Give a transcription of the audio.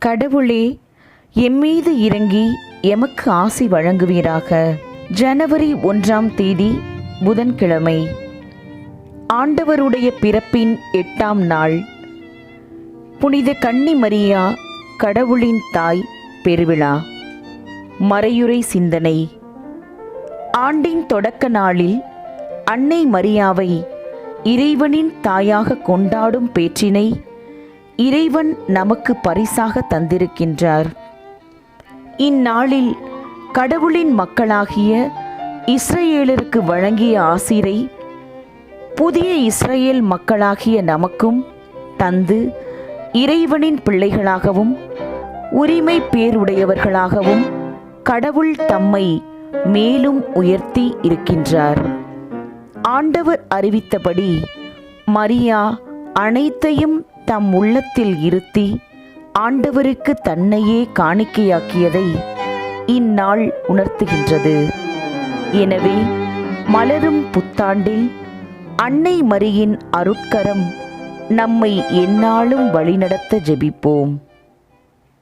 கடவுளே எம்மீது இறங்கி எமக்கு ஆசி வழங்குவீராக. ஜனவரி ஒன்றாம் தேதி புதன்கிழமை. ஆண்டவருடைய பிறப்பின் எட்டாம் நாள். புனித கன்னி மரியா கடவுளின் தாய் பெருவிழா. மறையுறை சிந்தனை. ஆண்டின் தொடக்க நாளில் அன்னை மரியாவை இறைவனின் தாயாக கொண்டாடும் பேற்றினை இறைவன் நமக்கு பரிசாக தந்திருக்கின்றார். இந்நாளில் கடவுளின் மக்களாகிய இஸ்ரேலருக்கு வழங்கிய ஆசிரை புதிய இஸ்ரேல் மக்களாகிய நமக்கும் தந்து இறைவனின் பிள்ளைகளாகவும் உரிமை பேருடையவர்களாகவும் கடவுள் தம்மை மேலும் உயர்த்தி இருக்கின்றார். ஆண்டவர் அறிவித்தபடி மரியா அனைத்தையும் தம் உள்ளத்தில் இருத்தி ஆண்டவருக்கு தன்னையே காணிக்கையாக்கியதை இந்நாள் உணர்த்துகின்றது. எனவே மலரும் புத்தாண்டில் அன்னை மரியின் அருட்கரம் நம்மை எந்நாளும் வழிநடத்த ஜெபிப்போம்.